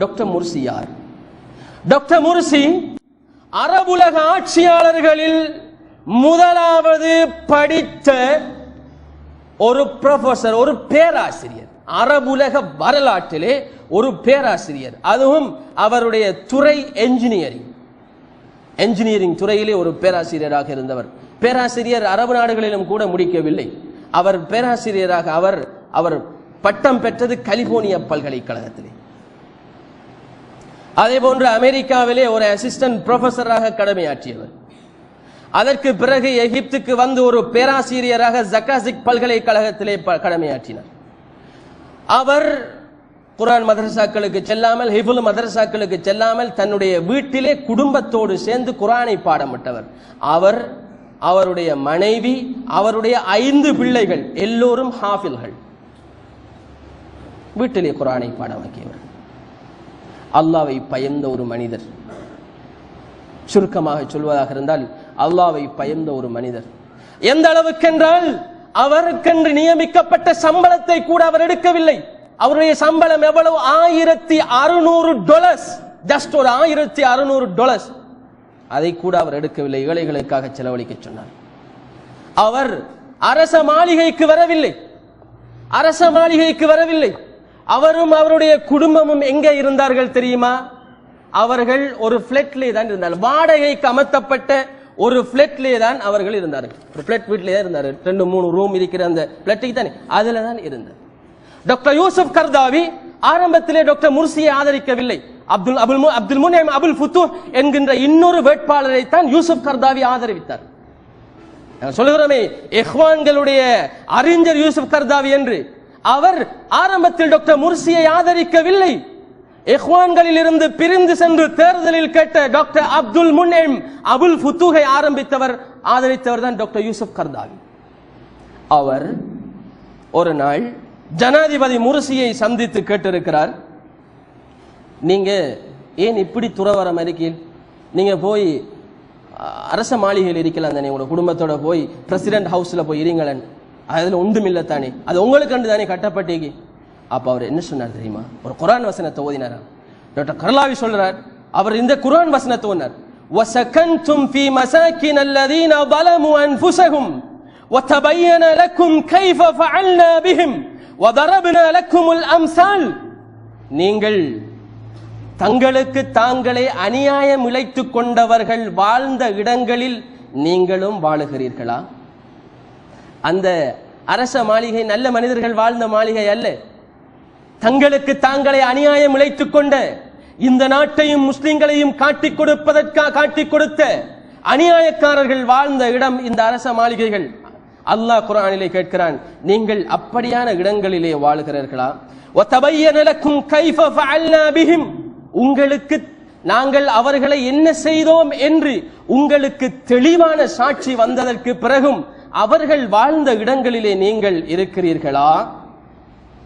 Doctor Morsi யார்? Doctor Morsi அரபுலக ஆட்சியாளர்களில் முதலாவது படித்த ஒரு ப்ரொஃபசர் ஒரு பேராசிரியர். அரபுலக வரலாற்றிலே ஒரு பேராசிரியர். அதுவும் அவருடைய துறை என்ஜினியரிங் என்ஜினியரிங் துறையிலே ஒரு பேராசிரியராக இருந்தவர். பேராசிரியர் அரபு நாடுகளிலும் கூட முடிக்கவில்லை. அவர் பேராசிரியராக அவர் அவர் பட்டம் பெற்றது கலிபோர்னியா பல்கலைக்கழகத்திலே. அதே போன்று அமெரிக்காவிலே ஒரு அசிஸ்டன்ட் ப்ரொஃபஸராக கடமையாற்றியவர். அதற்கு பிறகு எகிப்துக்கு வந்து ஒரு பேராசிரியராக ஜக்காசிக் பல்கலைக்கழகத்திலே கடமையாற்றினார். அவர் குரான் மதரசாக்களுக்கு செல்லாமல் ஹிபுல் மதரசாக்களுக்கு செல்லாமல் தன்னுடைய வீட்டிலே குடும்பத்தோடு சேர்ந்து குரானை பாடமிட்டவர் அவர் அவருடைய மனைவி அவருடைய ஐந்து பிள்ளைகள் எல்லோரும் ஹாஃபில்கள். வீட்டிலே குரானை பாடமாக்கியவர் அல்லாவை பயந்த ஒரு மனிதர். சுருக்கமாக சொல்வதாக இருந்தால் அல்லாவை பயந்த ஒரு மனிதர். எந்த அளவுக்கென்றால் அவருக்கென்று நியமிக்கப்பட்ட சம்பளத்தை கூட அவர் எடுக்கவில்லை. அவருடைய சம்பளம் எவ்வளவு? ஆயிரத்தி அறுநூறு டொலர்ஸ் ஜஸ்ட் ஒரு ஆயிரத்தி அறுநூறு டொலர்ஸ் அதை கூட அவர் எடுக்கவில்லை. ஏழைகளுக்காக செலவழிக்க சொன்னார். அவர் அரச மாளிகைக்கு வரவில்லை. அரச மாளிகைக்கு வரவில்லை. அவரும் அவருடைய குடும்பமும் எங்கே இருந்தார்கள் தெரியுமா? அவர்கள் ஒரு பிளட்லே தான் இருந்தார்கள். வாடகைக்கு அமர்த்தப்பட்ட ஒரு பிளட்லே தான் அவர்கள் இருந்தார்கள். ஒரு பிளட் வீட்டிலே தான் இருந்தார்கள். ரெண்டு மூணு ரூம் இருக்கிற அந்த பிளட்டுக்கு தானே? அதுல தான் இருந்தார். டாக்டர் யூசுப் கர்தாவி ஆரம்பத்திலே டாக்டர் முர்சியை ஆதரிக்கவில்லை. அப்துல் அபுல் அப்துல் முனேம் அபுல் ஃபுத்து என்கின்ற இன்னொரு வேட்பாளரை தான் யூசுப் கர்தாவி ஆதரித்தார். சொல்லுகிறோமே எஹ்வான்களுடைய அறிஞர் யூசுப் கர்தாவி என்று. அவர் ஆரம்பத்தில் டாக்டர் முர்சியை ஆதரிக்கவில்லை. இஹ்வான்களில் இருந்து பிரிந்து சென்று தேர்தலில் கேட்ட டாக்டர் அப்துல் முன்னேம் அபுல் ஃபுத்தூகை ஆரம்பித்தவர் ஆதரித்தவர் தான் டாக்டர் யூசுப் கர்தாவி. அவர் ஒரு நாள் ஜனாதிபதி முர்சியை சந்தித்து கேட்டிருக்கிறார். நீங்க ஏன் இப்படி துறவரம் அறிக்கையில் நீங்க போய் அரச மாளிகையில் இருக்கலாம் தானே உங்களோட குடும்பத்தோட போய் பிரசிடென்ட் ஹவுஸ்ல போய் இருங்களேன். அதுல ஒன்றுமில்லை தானே அது உங்களுக்கு தானே கட்டப்பட்டீங்க அப்ப அவர் என்ன சொன்னார் தெரியுமா ஒரு குரான் வசனத்தை ஓதினாராம் டாக்டர் கர்லாவி சொல்றார் அவர் இந்த குரான் வசனத்தை ஓதினார் وَسَكَنْتُمْ فِي مَسَاكِنَ الَّذِينَ ظَلَمُوا أَنفُسَهُمْ وَتَبَيَّنَ لَكُمْ كَيْفَ فَعَلْنَا بِهِمْ وَضَرَبْنَا لَكُمُ الْأَمْثَالِ நீங்கள் தங்களுக்கு தாங்களே அநியாயம் இழைத்துக் கொண்டவர்கள் வாழ்ந்த இடங்களில் நீங்களும் வாழுகிறீர்களா அந்த அரச மாளிகை நல்ல மனிதர்கள் வாழ்ந்த மாளிகை அல்ல. தங்களுக்கு தாங்களை அநியாயம் இழைத்துக் கொண்ட இந்த நாட்டையும் முஸ்லிம்களையும் காட்டிக் கொடுப்பதற்காக காட்டிக் கொடுத்த அநியாயக்காரர்கள் வாழ்ந்த இடம் இந்த அரச மாளிகைகள். அல்லாஹ் குரானிலே கேட்கிறான் நீங்கள் அப்படியான இடங்களிலே வாழ்கிறீர்களா? உங்களுக்கு நாங்கள் அவர்களை என்ன செய்தோம் என்று உங்களுக்கு தெளிவான சாட்சி வந்ததற்கு பிறகும் அவர்கள் வாழ்ந்த இடங்களிலே நீங்கள் இருக்கிறீர்களா?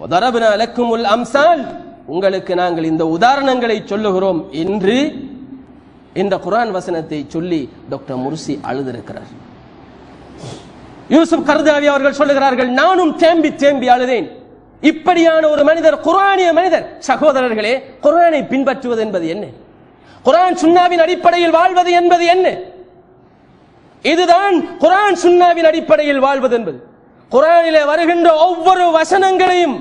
உதரபின அலக்குமுல் அம்சால். உங்களுக்கு நாங்கள் இந்த உதாரணங்களை சொல்லுகிறோம் என்று இந்த குரான் வசனத்தை சொல்லி டாக்டர் முர்சி அழுதிருக்கிறார். யூசுப் கர்தாவி அவர்கள் சொல்லுகிறார்கள் நானும் தேம்பி தேம்பி அழுதேன். இப்படியான ஒரு மனிதர் குரானிய மனிதர் சகோதரர்களே குரானை பின்பற்றுவது என்பது என்ன? குரான் சுண்ணாவின் அடிப்படையில் வாழ்வது என்பது என்ன? இதுதான் குரான் சுன்னாவின் அடிப்படையில் வாழ்வது என்பது. குரானிலே வருகின்ற ஒவ்வொரு வசனங்களையும்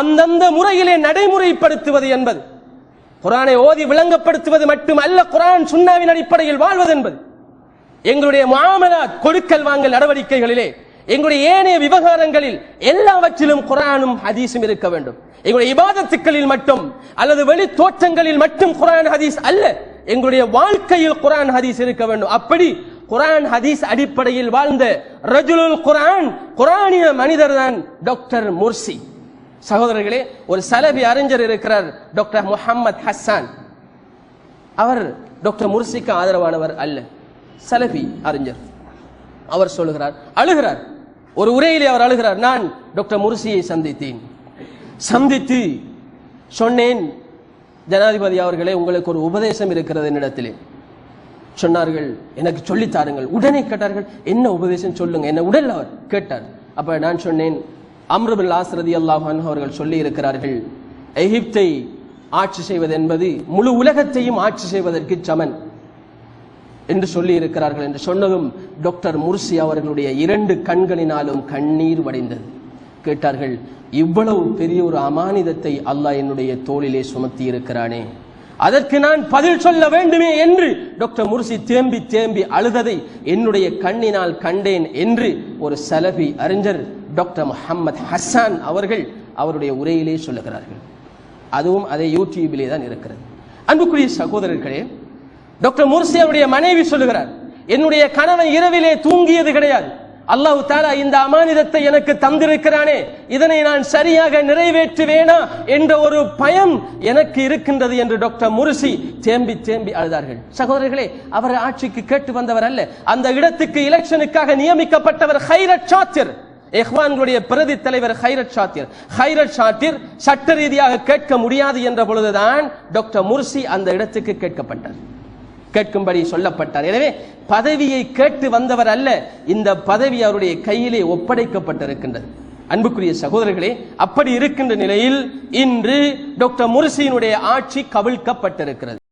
அந்தந்த முறையிலே நடைமுறைப்படுத்துவது என்பது. குரானை ஓதி விளங்கப்படுத்துவது மட்டுமல்ல குரான் சுன்னாவின் அடிப்படையில் வாழ்வது என்பது. எங்களுடைய மாமலா கொடுக்கல் வாங்கல் நடவடிக்கைகளிலே எங்களுடைய ஏனைய விவகாரங்களில் எல்லாவற்றிலும் குரானும் ஹதீஸும் இருக்க வேண்டும். எங்களுடைய இபாதத்துக்களில் மட்டும் அல்லது வெளி தோற்றங்களில் மட்டும் குரான் ஹதீஸ் அல்ல எங்களுடைய வாழ்க்கையில் குரான் ஹதீஸ் இருக்க வேண்டும். அப்படி குரான் ஹதீஸ் அடிப்படையில் வாழ்ந்த ரஜுலுல் குரான் குரானிய மனிதர் தான் டாக்டர் முர்சி. சகோதரர்களே ஒரு சலபி அறிஞர் இருக்கிறார் டாக்டர் முஹம்மத் ஹசான் அவர் டாக்டர் முர்சிக்கு ஆதரவானவர் அல்ல. சலபி அறிஞர். அவர் சொல்லுகிறார் அழுகிறார். ஒரு உரையிலே அவர் அழுகிறார் நான் டாக்டர் முர்சியை சந்தித்தேன். சந்தித்து சொன்னேன் ஜனாதிபதி அவர்களே உங்களுக்கு ஒரு உபதேசம் இருக்கிறது என்னிடத்திலே. சொன்னார்கள் எனக்கு சொல்லித் தாருங்கள். உடனே கேட்டார்கள் என்ன உபதேசம் சொல்லுங்க? என்ன உடல் அவர் கேட்டார். அப்ப நான் சொன்னேன் அம்ருபில் ஆஸ்ரதி அல்லாஹ் அவர்கள் சொல்லி இருக்கிறார்கள் எகிப்தை ஆட்சி செய்வது என்பது முழு உலகத்தையும் ஆட்சி செய்வதற்கு சமன் என்று சொல்லி இருக்கிறார்கள் என்று சொன்னதும் டாக்டர் முர்சி அவர்களுடைய இரண்டு கண்களினாலும் கண்ணீர் வடிந்தது. கேட்டார்கள் இவ்வளவு பெரிய ஒரு அமானிதத்தை அல்லாஹ் என்னுடைய தோளிலே சுமத்தி இருக்கிறானே அதற்கு நான் பதில் சொல்ல வேண்டுமே என்று டாக்டர் முர்சி தேம்பி தேம்பி அழுததை என்னுடைய கண்ணினால் கண்டேன் என்று ஒரு சலபி அறிஞர் டாக்டர் முஹம்மத் ஹசான் அவர்கள் அவருடைய உரையிலே சொல்லுகிறார்கள். அதுவும் அதே யூடியூபிலே தான் இருக்கிறது. அன்புக்குரிய சகோதரர்களே டாக்டர் முர்சி அவருடைய மனைவி சொல்லுகிறார் என்னுடைய கணவன் இரவிலே தூங்கியது கிடையாது. அல்லாஹ் தாலா இந்த அமானிதத்தை எனக்கு தந்திருக்கிறானே. இதனை நான் சரியாக நிறைவேற்றுவேனா என்ற ஒரு பயம் எனக்கு இருக்கின்றது என்று டாக்டர் முர்சி தேம்பி தேம்பி அழுதார்கள். சகோதரர்களே அவர் ஆட்சிக்கு கேட்டு வந்தவர் அல்ல. அந்த இடத்துக்கு எலெக்ஷனுக்காக நியமிக்கப்பட்டவர் ஹைரத் சாத்திர். எஹ்வான்களுடைய பிரதி தலைவர் ஹைரத் ஷாத்திர் ஹைரத் ஷாத்திர் சட்ட ரீதியாக கேட்க முடியாது என்ற பொழுதுதான் டாக்டர் முர்சி அந்த இடத்துக்கு கேட்கப்பட்டார். கேட்கும்படி சொல்லப்பட்டார். எனவே பதவியை கேட்டு வந்தவர் அல்ல இந்த பதவி அவருடைய கையிலே ஒப்படைக்கப்பட்டிருக்கின்றது. அன்புக்குரிய சகோதரர்களே அப்படி இருக்கின்ற நிலையில் இன்று டாக்டர் முர்சியினுடைய ஆட்சி கவிழ்க்கப்பட்டிருக்கிறது.